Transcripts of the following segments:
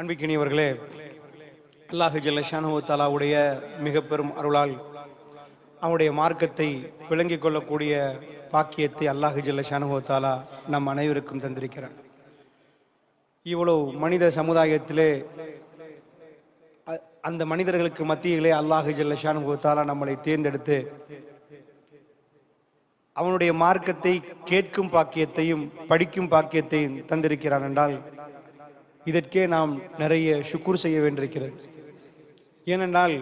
அன்பிக்கினியவர்களே அல்லாஹு ஜல்லஷானு தாலாவுடைய மிக பெரும் அருளால் அவனுடைய மார்க்கத்தை விளங்கிக் கொள்ளக்கூடிய பாக்கியத்தை அல்லாஹு ஜல்லஷானு தாலா நம் அனைவருக்கும் தந்திருக்கிறார் இவ்வளவு மனித சமுதாயத்திலே அ- அந்த மனிதர்களுக்கு மத்தியிலே அல்லாஹு ஜல்லஷானு தாலா நம்மளை தேர்ந்தெடுத்து அவனுடைய மார்க்கத்தை கேட்கும் பாக்கியத்தையும் படிக்கும் பாக்கியத்தையும் தந்திருக்கிறான் என்றால் இதற்கே நாம் நிறைய சுக்குர் செய்ய வேண்டியிருக்கிறது. ஏனென்றால்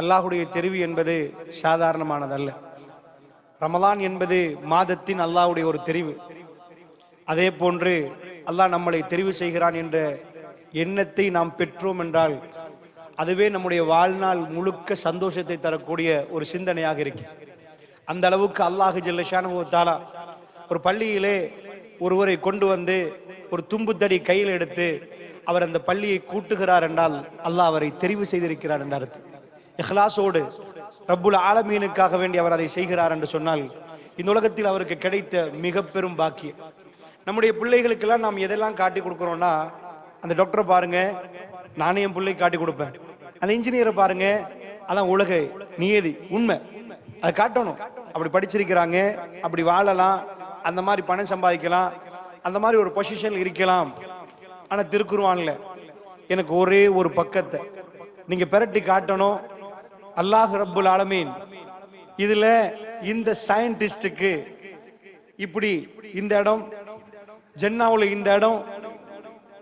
அல்லாஹுடைய தெரிவு என்பது சாதாரணமானதல்ல. ரமதான் என்பது மாதத்தின் அல்லாஹுடைய ஒரு தெரிவு. அதே போன்று அல்லாஹ் நம்மளை தெரிவு செய்கிறான் என்ற எண்ணத்தை நாம் பெற்றோம் என்றால் அதுவே நம்முடைய வாழ்நாள் முழுக்க சந்தோஷத்தை தரக்கூடிய ஒரு சிந்தனையாக இருக்கு. அந்த அளவுக்கு அல்லாஹு ஜல்லஷானு தாலா ஒரு பள்ளியிலே ஒருவரை கொண்டு வந்து ஒரு தும்புத்தடி கையில் எடுத்து அவர் அந்த பள்ளியை கூட்டுகிறார் என்றால் அல்லாஹ் அவரை தெரிவு செய்திருக்கிறார் என்ற அர்த்தம். இஹ்லாசோடு ரப்புல் ஆலமீனுக்காக வேண்டி அவர் அதை செய்கிறார் என்று சொன்னால் இந்த உலகத்தில் அவருக்கு கிடைத்த மிக பெரும் பாக்கியம். நம்முடைய பிள்ளைகளுக்கெல்லாம் நாம் எதெல்லாம் காட்டி கொடுக்குறோம்னா அந்த டாக்டரை பாருங்க நானே என் பிள்ளை காட்டி கொடுப்பேன். அந்த இன்ஜினியரை பாருங்க அதான் உலக நியதி உண்மை. அதை காட்டணும். அப்படி படிச்சிருக்கிறாங்க அப்படி வாழலாம் அந்த மாதிரி பணம் சம்பாதிக்கலாம் அந்த மாதிரி ஒரு பொசிஷன் இருக்கலாம். ஆனா திருக்குருவான்ல எனக்கு ஒரே ஒரு பக்கத்தை. நீங்க பெரட்டி காட்டணும். அல்லாஹ் ரப்புல் ஆலமீன். இதுல இந்த சயின்டிஸ்டுக்கு இப்படி இந்த இடம் ஜென்னாவுல இந்த இடம்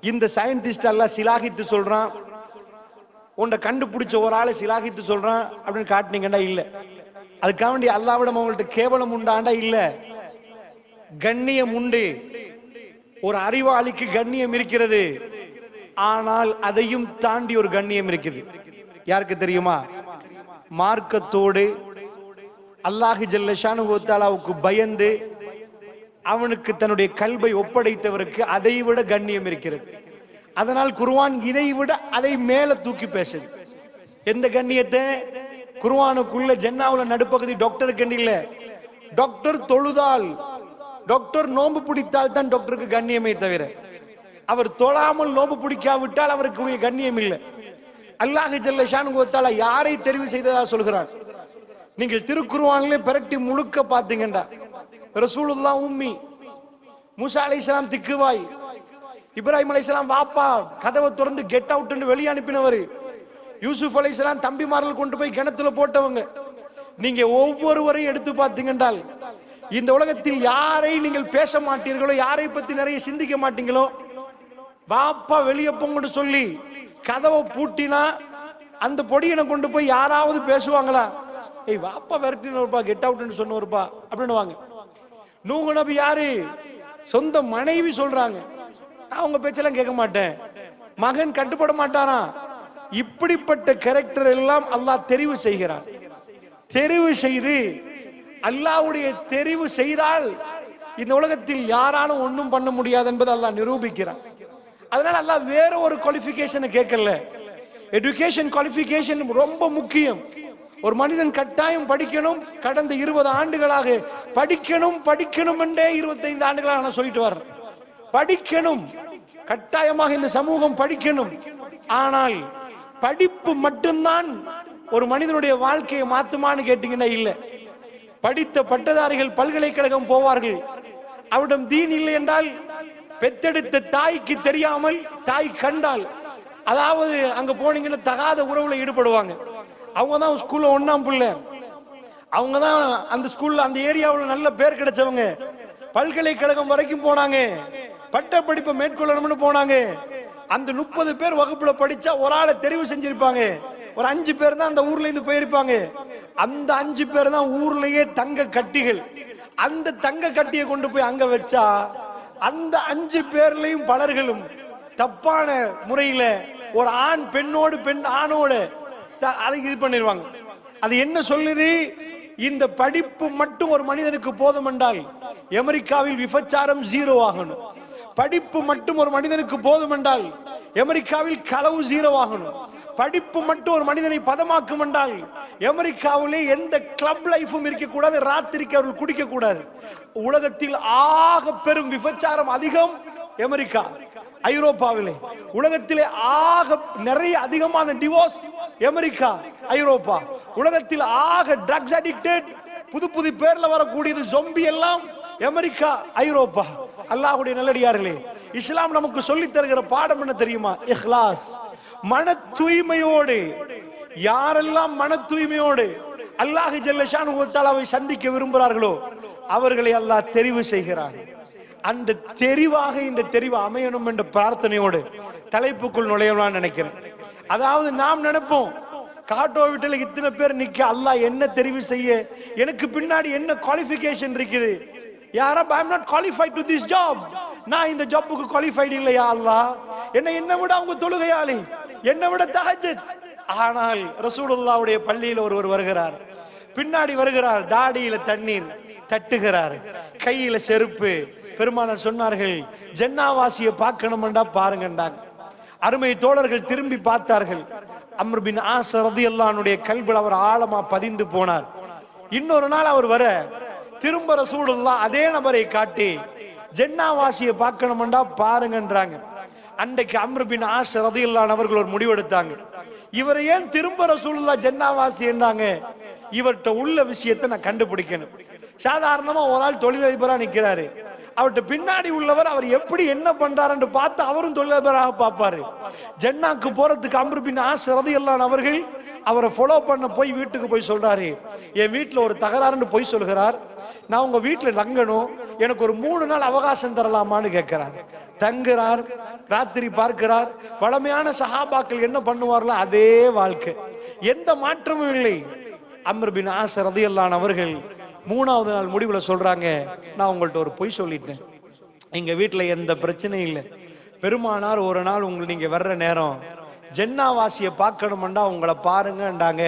இந்த சயின்டிஸ்ட் எல்லாம் சிலாகித்து சொல்றான். உன்னை கண்டுபிடிச்ச ஒரு ஆளை சிலாகித்து சொல்றான் அப்படின்னு காட்டினீங்கன்னா இல்ல. அதுக்காக வேண்டி அல்லாவிடம் அவங்கள்ட்ட கேவலம் உண்டாண்டா இல்ல? கண்ணியம் உண்டு. ஒரு அறிவாளிக்கு கண்ணியம் இருக்கிறது. ஆனால் அதையும் தாண்டி ஒரு கண்ணியம் இருக்குது. யாருக்கு தெரியுமா? மார்க்கத்தோடு அல்லாஹு ஜல்ல தாலாவுக்கு பயந்து அவனுக்கு தன்னுடைய கல்வை ஒப்படைத்தவருக்கு அதை விட கண்ணியம் இருக்கிறது. அதனால் குருவான் இதை விட அதை மேல தூக்கி பேசுது. எந்த கண்ணியத்தை? குருவானுக்குள்ள ஜென்னாவுல நடுப்பகுதி டாக்டர் இல்ல டாக்டர் தொழுதால் டாக்டர் நோன்பு பிடித்தால் தான் டாக்டருக்கு கண்ணியமே தவிர. அவர் தொழாமல் நோன்பு பிடிக்காவிட்டால் அவருக்கு கண்ணியம் இல்லை. அல்லாஹ் ஜல்லஷான் கோத்தால யாரை தெரிவு செய்ததா சொல்கிறார் நீங்கள் திருக்குருவானிலே பிரட்டி முழுக்க பாத்தீங்கடா ரசூலுல்லா உம்மி மூசா அலைஹிஸ்ஸலாம் திக்குவாய் இப்ராஹிம் அலைஹிஸ்ஸலாம் வாப்பா கதவை திறந்து கெட் அவுட்னு வெளியே அனுப்பினவர். யூசுப் அலைஹிஸ்ஸலாம் தம்பிமார்கள் கொண்டு போய் கிணத்துல போட்டவங்க. நீங்க ஒவ்வொருவரையும் எடுத்து பார்த்தீங்கன்றால் இந்த உலகத்தில் யாரை நீங்கள் பேச மாட்டீர்களோ யாரை பத்தி நிறைய சிந்திக்க மாட்டீங்களோ வாப்பா வெளியே போங்கன்னு சொல்லி கதவை பூட்டினா அந்த பொடியனை கொண்டு போய் யாராவது பேசுவாங்களா? ஏய் வாப்பா விரட்டினப்பா கெட் அவுட்னு சொன்னவருப்பா அப்படின்னு நூங்க நபி யாரு? சொந்த மனைவி சொல்றாங்க. நான் அவங்க பேச்செல்லாம் கேட்க மாட்டேன். மகன் கட்டுப்பட மாட்டாராம் இப்படிப்பட்ட கேரக்டர் எல்லாம் அல்லாஹ் தெரிவு செய்கிறான். தெரிவு செய்து அல்லாஹ்வுடைய தெரிவு செய்தால் இந்த உலகத்தில் யாராலும் ஒன்றும் பண்ண முடியாது என்பதை அல்லாஹ் நிரூபிக்கிறான். அதனால அல்லாஹ் வேற ஒரு குவாலிஃபிகேஷனை கேட்கல. எஜுகேஷன் குவாலிஃபிகேஷன் ரொம்ப முக்கியம். ஒரு மனிதன் கட்டாயம் படிக்கணும். கடந்த இருபது ஆண்டுகளாக படிக்கணும் படிக்கணும் என்றே இருபத்தைந்து ஆண்டுகளாக நான் சொல்லிட்டு வர்றேன். படிக்கணும். கட்டாயமாக இந்த சமூகம் படிக்கணும். ஆனால் படிப்பு மட்டும்தான் ஒரு மனிதனுடைய வாழ்க்கையை மாத்துமான்னு கேட்டீங்கன்னா இல்லை. படித்த பட்டதாரிகள் பல்கலைக்கழகம் போவார்கள். அவரிடம் தீன் இல்லை என்றால் பெத்தெடுத்த தாய்க்கு தெரியாமல் தாய் கண்டால் அதாவது அங்க போனீங்கன்னா தகாத உறவுல ஈடுபடுவாங்க. அவங்க தான் ஸ்கூல்ல ஒண்ணாம் பிள்ளை. அவங்க தான் அந்த ஸ்கூல்ல அந்த ஏரியாவுல நல்ல பேர் கிடைச்சவங்க. பல்கலைக்கழகம் வரைக்கும் போனாங்க. பட்ட படிப்பை மேற்கொள்ளணும்னு போனாங்க. அந்த முப்பது பேர் வகுப்புல படிச்சா ஒரு ஆளை தெரிவு செஞ்சிருப்பாங்க. ஒரு அஞ்சு பேர் தான் அந்த ஊர்ல இருந்து போயிருப்பாங்க. அந்த அஞ்சு பேர் தான் ஊர்லயே தங்க கட்டிகள். அந்த தங்க கட்டியை கொண்டு போய் அங்க வச்சா அந்த அஞ்சு பேர்லயும் பலர்களும் தப்பான முறையில ஒரு ஆண் பெண்ணோடு பெண் ஆணோடு த- அதை இது பண்ணிடுவாங்க அது என்ன சொல்லுது? இந்த படிப்பு மட்டும் ஒரு மனிதனுக்கு போதும் என்றால் அமெரிக்காவில் விபச்சாரம் ஜீரோ ஆகணும். படிப்பு மட்டும் ஒரு மனிதனுக்கு போதும் என்றால் அமெரிக்காவில் களவு ஜீரோ ஆகணும். படிப்பு மட்டும் ஒரு மனிதனை பதமாக்கும் என்றால் அமெரிக்காவிலே எந்த கிளப் லைஃபும் இருக்கக்கூடாது ராத்திரிக்கு அவர்கள் குடிக்கக்கூடாது. உலகத்தில் ஆக பெரும் விபச்சாரம் அதிகம் அமெரிக்கா ஐரோப்பாவிலே. உலகத்திலே ஆக நிறைய அதிகமான டிவோர்ஸ் அமெரிக்கா ஐரோப்பா. உலகத்தில் ஆக ட்ரக்ஸ் அடிக்டட் புது புது பேர்ல வரக்கூடியது ஜொம்பி எல்லாம் அமெரிக்கா ஐரோப்பா. அல்லாஹுடைய நல்லடியார்களே இஸ்லாம் நமக்கு சொல்லி தருகிற பாடம் என்ன தெரியுமா? இஹ்லாஸ். மன தூய்மையோடு யாரெல்லாம் மன தூய்மையோடு அல்லாஹ் ஜல்லஷான் தாலாவை சந்திக்க விரும்புகிறார்களோ அவர்களை அல்லாஹ் தெரிவு செய்கிறார். அந்த தெரிவாக இந்த தெரிவு அமையணும் என்ற பிரார்த்தனையோடு தலைப்புக்குள் நுழையலாம் நினைக்கிறேன். அதாவது நாம் நினைப்போம் காட்டோ வீட்டில் இத்தனை பேர் நிக்க அல்லாஹ் என்ன தெரிவு செய்ய எனக்கு பின்னாடி என்ன குவாலிஃபிகேஷன் இருக்குது? யாரா I am not qualified to this job நான் இந்த ஜாப்புக்கு குவாலிஃபைடு இல்லையா அல்லாஹ்? என்ன என்ன விட அவங்க தொழுகையாளி என்ன விட தஹஜத் ஆனால் ரசூலுல்லாவுடைய பள்ளியில் ஒருவர் வருகிறார். பின்னாடி வருகிறார் தாடியில தண்ணீர் தட்டுகிறார் கையில செருப்பு. பெருமானார் சொன்னார்கள் ஜென்னாவாசியை பார்க்கணும்டா பாருங்கண்டா அருமை தோழர்கள் திரும்பி பார்த்தார்கள். அம்ருபின் ஆசரதி ஆஸ் ரதியல்லானுடைய அவர் ஆழமா பதிந்து போனார். இன்னொரு நாள் அவர் வர திரும்ப ரசூலுல்லா அதே நபரை காட்டி ஜென்னாவாசியை பார்க்கணும்டா பாருங்கன்றாங்க. அன்றைக்கு அம்ருபின் ஆசரதி ஆஸ் அவர்கள் ஒரு முடிவெடுத்தாங்க. இவரை ஏன் திரும்ப ரசூலுல்லா ஜென்னாவாசி என்றாங்க இவர்கிட்ட உள்ள விஷயத்தை நான் கண்டுபிடிக்கணும். சாதாரணமா ஒரு ஆள் தொழிலதிபரா நிக்கிறாரு. அவர்கிட்ட பின்னாடி உள்ளவர் அவர் எப்படி என்ன பண்றாருன்னு பார்த்து அவரும் தொழிலதிபராக பார்ப்பாரு. ஜென்னாக்கு போறதுக்கு அம்ரு பின் ஆஸ் அவர்கள் அவரை ஃபாலோ பண்ண போய் வீட்டுக்கு போய் சொல்றாரு. என் வீட்டுல ஒரு தகராறுன்னு போய் சொல்கிறார். நான் உங்க வீட்டுல தங்கணும் எனக்கு ஒரு மூணு நாள் அவகாசம் தரலாமான்னு கேட்கிறாரு தங்குறார் ராத்திரி பார்க்கிறார். பழமையான சஹாபாக்கள் என்ன பண்ணுவார்களோ அதே வாழ்க்கை. எந்த மாற்றமும் இல்லை. அம்ர் பின் ஆஸ் ரதியல்லான் அவர்கள் மூணாவது நாள் முடிவுல சொல்றாங்க நான் உங்கள்ட்ட ஒரு பொய் சொல்லிட்டேன். எங்க வீட்டுல எந்த பிரச்சனையும் இல்லை. பெருமானார் ஒரு நாள் உங்களுக்கு நீங்க வர்ற நேரம் ஜென்னாவாசியை பார்க்கணும்டா உங்களை பாருங்கண்டாங்க.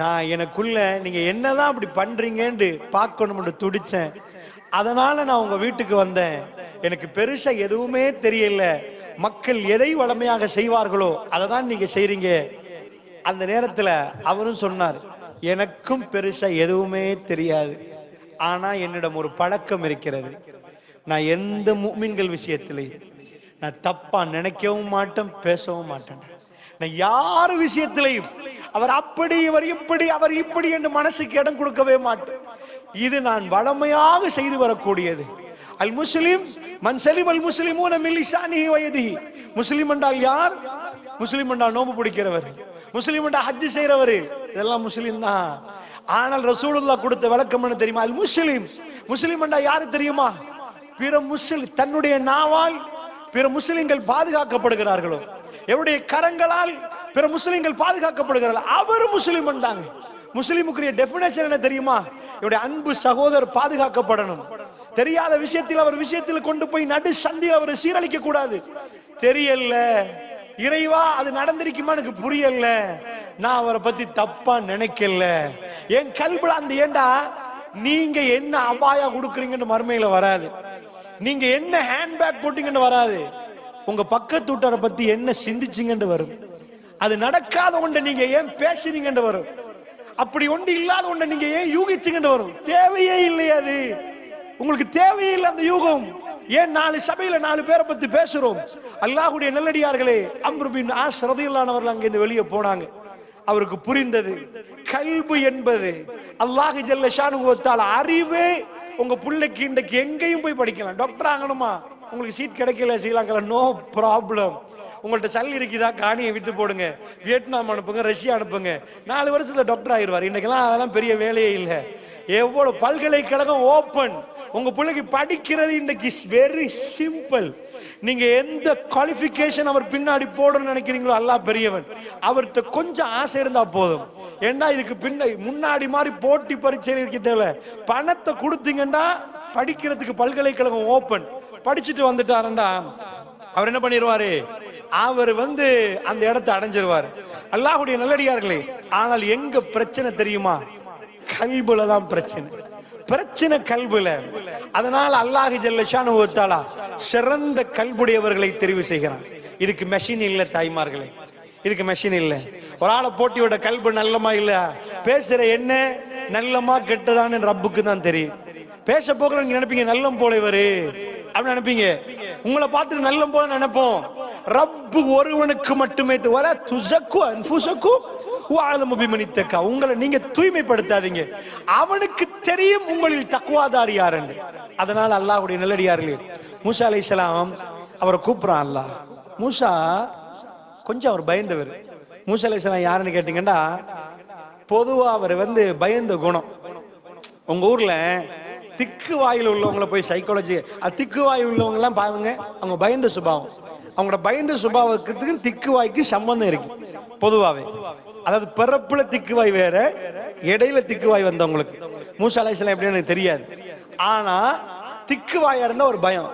நான் எனக்குள்ள நீங்க என்னதான் அப்படி பண்றீங்கன்னு பார்க்கணும்னு துடிச்சேன். அதனால நான் உங்க வீட்டுக்கு வந்தேன். எனக்கு பெருசா எதுவுமே தெரியல. மக்கள் எதை வளமையாக செய்வார்களோ அதை தான் நீங்க செய்றீங்க. அந்த நேரத்துல அவரும் சொன்னார் எனக்கும் பெருசா எதுவுமே தெரியாது. ஆனா என்னிடம் ஒரு பழக்கம் இருக்கிறது. நான் எந்த மீன்கள் விஷயத்திலையும் நான் தப்பா நினைக்கவும் மாட்டேன் பேசவும் மாட்டேன். நான் யார் விஷயத்திலையும் அவர் அப்படி இவர் இப்படி அவர் இப்படி என்று மனசுக்கு இடம் கொடுக்கவே மாட்டேன். இது நான் வளமையாக செய்து வரக்கூடியது. அல் முஸ்லிம் மன் செலிம் அல் முஸ்லிமூன மின் வயதிஹி முஸ்லிம் என்றால் யார்? முஸ்லிம் என்றால் நோம்பு பிடிக்கிறவர். முஸ்லிம் என்றால் ஹஜ் செய்கிறவர் இதெல்லாம் முஸ்லிம் தான். ஆனால் ரசூலுல்லா கொடுத்த விளக்கம் என்ன தெரியுமா? அல் முஸ்லிம் முஸ்லிம் என்றால் யாரு தெரியுமா? பிற முஸ்லிம் தன்னுடைய நாவால் பிற முஸ்லிம்கள் பாதுகாக்கப்படுகிறார்களோ? எவருடைய கரங்களால் பிற முஸ்லிம்கள் பாதுகாக்கப்படுகிறார்கள்? அவர் முஸ்லிம் என்றாங்க. முஸ்லிமுக்குரிய டெபினேஷன் என்ன தெரியுமா? இவருடைய அன்பு சகோதரர் பாதுகாக்கப்படணும். தெரியாத விஷயத்தில் அவர் விஷயத்தில் கொண்டு போய் நடு சந்தி அவரை சீரழிக்க கூடாது. தெரியல. இறைவா அது நடந்திருக்குமா எனக்கு புரியல. நான் அவரை பத்தி தப்பா நினைக்கல. என் கல்புல அந்த ஏண்டா நீங்க என்ன அபாயா கொடுக்குறீங்கன்னு மறுமையில வராது. நீங்க என்ன ஹேண்ட்பேக் போட்டீங்கன்னு வராது. உங்க பக்கத்து வீட்டாரை பத்தி என்ன சிந்திச்சீங்கன்னு வரும். அது நடக்காத ஒன்றை நீங்க ஏன் பேசுனீங்கன்னு வரும். அப்படி ஒன்று இல்லாத ஒன்றை நீங்க ஏன் யூகிச்சீங்கன்னு வரும். தேவையே இல்லையா அது. உங்களுக்கு தேவையில்லை அந்த யூகம். ஏன் நாலு சபையில நாலு பேரை பத்தி பேசுறோம்? அல்லாஹ்வுடைய நல்லடியார்களே அம்ருபின் ஆஸ் ரதியல்லானவர்கள் அங்க இருந்து வெளியே போனாங்க. அவருக்கு புரிந்தது கல்பு என்பது அல்லாஹ் ஜல்ல அறிவு உங்க பிள்ளைக்கு இன்றைக்கு எங்கேயும் போய் படிக்கலாம் டாக்டர் ஆகணுமா? உங்களுக்கு சீட் கிடைக்கல ஸ்ரீலங்கால நோ ப்ராப்ளம். உங்கள்ட்ட சல் இருக்குதா? காணியை விட்டு போடுங்க. வியட்நாம் அனுப்புங்க ரஷ்யா அனுப்புங்க. நாலு வருஷத்துல டாக்டர் ஆகிருவார் இன்னைக்கெல்லாம் அதெல்லாம் பெரிய வேலையே இல்லை. எவ்வளவு பல்கலைக்கழகம் ஓப்பன். உங்க பிள்ளைக்கு படிக்கிறது இன்னைக்கு வெரி சிம்பிள் நீங்க எந்த குவாலிஃபிகேஷன் அவர் பின்னாடி போடணும்னு நினைக்கிறீங்களோ அல்லா பெரியவன் அவர்கிட்ட கொஞ்சம் ஆசை இருந்தா போதும். ஏன்னா இதுக்கு பின்ன முன்னாடி மாதிரி போட்டி பரீட்சை இருக்க தேவை பணத்தை கொடுத்தீங்கன்னா படிக்கிறதுக்கு பல்கலைக்கழகம் ஓபன் படிச்சுட்டு வந்துட்டாருண்டா. அவர் என்ன பண்ணிடுவாரு அவர் வந்து அந்த இடத்தை அடைஞ்சிருவார். அல்லாஹுடைய நல்லடியார்களே ஆனால் எங்க பிரச்சனை தெரியுமா? கல்புல தான் பிரச்சனை. பிரச்சனை கல்புல. அதனால் அல்லாஹ் ஜல்லஷானு ஒருத்தாளா சிறந்த கல்புடையவர்களை தெரிவு செய்கிறான். இதுக்கு மெஷின் இல்லை தாய்மார்களே. இதுக்கு மெஷின் இல்லை. ஒரு ஆளை போட்டி விட கல்பு நல்லமா இல்ல பேசுற என்ன நல்லமா கெட்டதான்னு ரப்புக்கு தான் தெரியும். பேச போகிற நீங்க நினைப்பீங்க நல்லம் போல இவரு. அப்படின்னு நினைப்பீங்க. உங்களை பார்த்துட்டு நல்லம் போல நினைப்போம். ரப்பு ஒருவனுக்கு மட்டுமே வர துசக்கு அன்புசக்கு ஆலமுபிமணித்தக்கா உங்களை நீங்க தூய்மைப்படுத்தாதீங்க. அவனுக்கு தெரியும் உங்களில் தக்குவாதார் யாருன்னு. அதனால அல்லாஹ்வுடைய நல்லடியார்களே மூசா அலைஹிஸ்ஸலாம் அவரை கூப்பிடுறான் அல்லாஹ். மூசா கொஞ்சம் அவர் பயந்தவர். மூசா அலைஹிஸ்ஸலாம் யாருன்னு கேட்டீங்கன்னா பொதுவா அவர் வந்து பயந்த குணம். உங்க ஊர்ல திக்கு வாயில் உள்ளவங்களை போய் சைக்காலஜி திக்கு வாயில் உள்ளவங்கலாம் பாருங்க அவங்க பயந்த சுபாவம். அவங்களோட பயந்த சுபாவத்துக்கும் திக்கு வாய்க்கு சம்பந்தம் இருக்கு பொதுவாகவே அதாவது பிறப்புல திக்கு வாய் வேற இடையில திக்கு வாய் வந்தவங்களுக்கு. மூசா அலைசலாம் எப்படின்னு எனக்கு தெரியாது. ஆனா திக்கு வாயா இருந்தா ஒரு பயம்.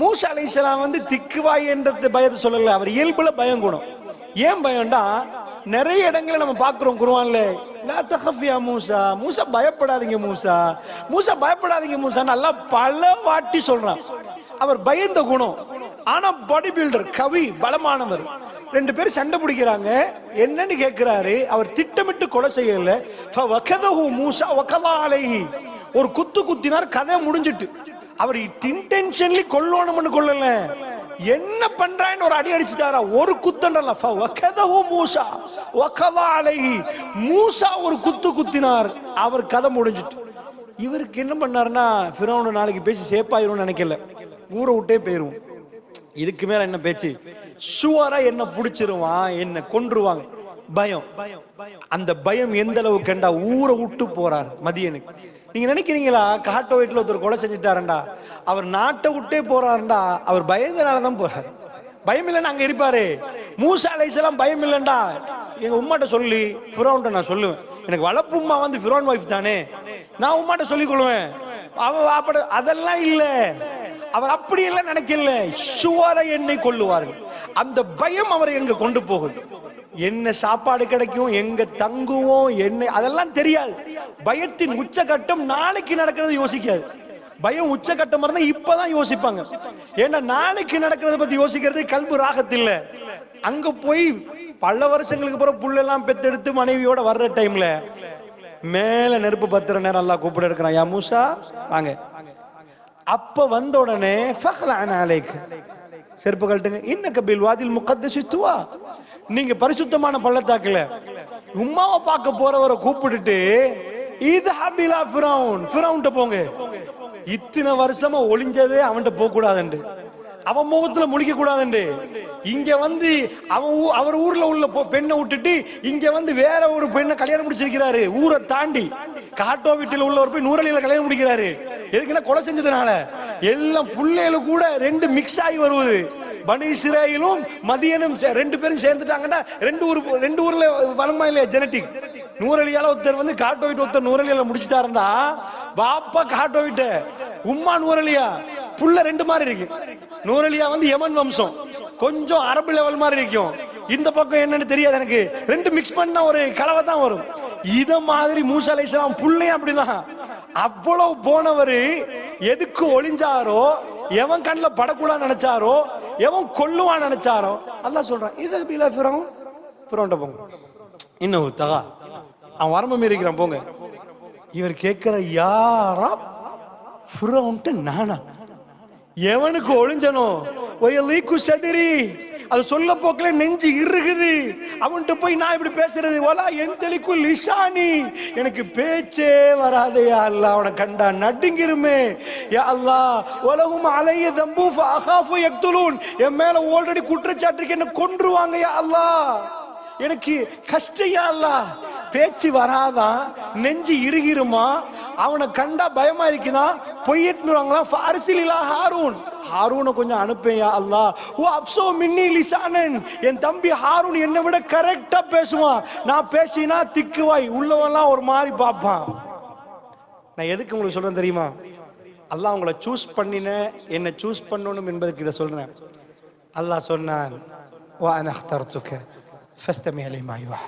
மூசா அலைசலாம் வந்து திக்குவாய் என்ற பயத்தை சொல்லல அவர் இயல்புல பயம் குணம் ஏன் பயம்டா நிறைய இடங்களை நம்ம பார்க்குறோம் குருவான்ல லா மூசா. மூசா பயப்படாதீங்க மூசா. மூசா பயப்படாதீங்க மூசா. நல்லா பல வாட்டி சொல்றான். அவர் பயந்த குணம். ஆனா பாடி பில்டர் கவி பலமானவர். ரெண்டு பேரும் சண்டை பிடிக்கிறாங்க. என்னன்னு கேட்கிறாரு அவர் திட்டமிட்டு கொலை செய்யல. மூசா வகதா அலைஹி. ஒரு குத்து குத்தினார் கதை முடிஞ்சிட்டு. அவர் இன்டென்ஷன்லி கொல்லணும்னு கொள்ளல என்ன பண்றான்னு ஒரு அடி அடிச்சுட்டாரா? ஒரு குத்தண்டல வக்கதஹு மூசா. ஒக்கவா அழகி மூசா ஒரு குத்து குத்தினார். அவர் கதை முடிஞ்சிட்டு. இவருக்கு என்ன பண்ணாருன்னா ஃபிரௌன் நாளைக்கு பேசி சேப்பாயிரும்னு நினைக்கல. ஊரை விட்டே போயிருவோம். இதுக்கு மேல என்ன பேச்சு? சுவரா என்ன புடிச்சிருவான் என்ன கொன்றுவாங்க. பயம். அந்த பயம் எந்த அளவுக்கு கண்டா ஊரை விட்டு போறார் மதியனுக்கு. நீங்க நினைக்கிறீங்களா? காட்டு வீட்டுல ஒருத்தர் கொலை செஞ்சுட்டாரண்டா. அவர் நாட்டை விட்டே போறாருண்டா. அவர் பயந்தனால தான் போறாரு. பயம் இல்லைன்னு அங்க இருப்பாரு. மூசா அலைசலாம் பயம் இல்லைண்டா. எங்க உமாட்ட சொல்லி ஃபிரோன்ட்ட நான் சொல்லுவேன். எனக்கு வளர்ப்பு உமா வந்து ஃபிரோன் வைஃப் தானே. நான் உமாட்ட சொல்லிக் கொள்வேன் அவ வாப்பட அதெல்லாம் இல்ல. அவர் அப்படி எல்லாம் நினைக்கல. சுவர என்னை கொள்ளுவார்கள் அந்த பயம் அவரை எங்க கொண்டு போகுது? என்ன சாப்பாடு கிடைக்கும் எங்க தங்குவோம் என்ன அதெல்லாம் தெரியாது. பயத்தின் உச்சகட்டம் நாளைக்கு நடக்கிறது யோசிக்காது. பயம் உச்சகட்டம் இருந்தா இப்பதான் யோசிப்பாங்க. ஏன்னா நாளைக்கு நடக்கிறத பத்தி யோசிக்கிறது கல்பு ராகத்தில் அங்க போய் பல வருஷங்களுக்கு பிறகு புள்ளெல்லாம் பெத்தெடுத்து மனைவியோட வர்ற டைம்ல மேல நெருப்பு பத்திர நேரம் எல்லாம் கூப்பிட இருக்கிறான். யா மூசா வாங்க. அப்ப வந்த உடனே செருப்பு கழட்டுங்க. இன்ன கபில் வாதில் முகத்தசி துவா நீங்க பரிசுத்தமான பள்ளத்தாக்குல உமாவை பார்க்க போறவரை கூப்பிட்டுட்டு இது ஹபிலா ஃபிரௌன் ஃபிரௌன்ட்ட போங்க. இத்தனை வருஷமா ஒளிஞ்சதே அவன்கிட்ட போக கூடாதுண்டு அவன் முகத்துல முழிக்க கூடாதுண்டு இங்க வந்து அவன் ஊ- அவர் ஊர்ல உள்ள பெண்ணை விட்டுட்டு இங்க வந்து வேற ஒரு பெண்ணை கல்யாணம் முடிச்சிருக்கிறாரு. ஊரை தாண்டி. காட்டோ வீட்டில் உள்ளவர் போய் நூறலியில கல்யாணம் முடிக்கிறாரு. எதுக்குன்னா கொலை செஞ்சதுனால? எல்லாம் புள்ளைகளும் கூட ரெண்டு மிக்ஸ் ஆகி வருவது. பனி இஸ்ரேலும் மதியனும் சே- ரெண்டு பேரும் சேர்ந்துட்டாங்கன்னா ரெண்டு ஊர் ரெண்டு ஊர்ல வளமா இல்லையா ஜெனட்டிக் நூறலியால ஒருத்தர் வந்து காட்டோவிட்டு ஒருத்தர் நூறலியால முடிச்சுட்டாருண்டா பாப்பா காட்டோவிட்ட உம்மா நூறலியா? புள்ள ரெண்டு மாதிரி இருக்கு. நூறலியா வந்து யமன் வம்சம். கொஞ்சம் அரபு லெவல் மாதிரி இருக்கும். இந்த பக்கம் என்னன்னு தெரியாது எனக்கு. ரெண்டு மிக்ஸ் பண்ணா ஒரு கலவை தான் வரும். இத மாதிரி மூசா அலைஹிஸ்ஸலாம் புள்ளையும் அப்படிதான் அவ்வளவு போனவரு எதுக்கு ஒளிஞ்சாரோ எவன் கண்ணில் படக்கூடாது நினைச்சாரோ எவன் கொல்லுவான் நினைச்சாரோ அதான் சொல்றான் இது பிலா ஃபிரௌன்? ஃபிரௌன்ட்ட போங்க. இன்னும் தகா. அவன் வரம்பு மீறிக்கிறான் போங்க. இவர் கேட்கிற யாரா ஃபிரௌன்ட்டு நானா? எவனுக்கு ஒளிஞ்சனோ ஒயலீக்கு சதிரி அது சொல்ல போக்கல நெஞ்சு இறுகுது. அவன்கிட்ட போய் நான் இப்படி பேசுறது வலா என் தெளிக்கும் லிஷானி எனக்கு பேச்சே வராதே யா அவனை கண்டா நடுங்கிருமே. யா அல்லா உலகும் அலைய தம்பு அகாஃபு எக்துலூன் என் மேல ஆல்ரெடி குற்றச்சாட்டுக்கு என்ன கொன்றுவாங்க யா அல்லா எனக்கு கஷ்டம் யா அல்லா பேச்சு வராதான் நெஞ்சு இறுகிருமா? அவனை கண்டா பயமா இருக்குதான் பொய்யிட்டுறாங்களா ஃபாரிசிலா ஹாரூன். ஹாரூனை கொஞ்சம் அனுப்பேயா அல்லா ஓ அப்சோ மின்னி லிசானன். என் தம்பி ஹாரூன் என்னை விட கரெக்டா பேசுவான். நான் பேசினா திக்குவாய். உள்ளவன்லாம் ஒரு மாதிரி பார்ப்பான். நான் எதுக்கு உங்களுக்கு சொல்றேன் தெரியுமா? அல்லாஹ் உங்களை சூஸ் பண்ணின என்னை சூஸ் பண்ணணும் என்பதற்கு இதை சொல்றேன். அல்லாஹ் சொன்னான் வா அனஹ்தர்துக்க ஃபஸ்தமி அலைமாயுவா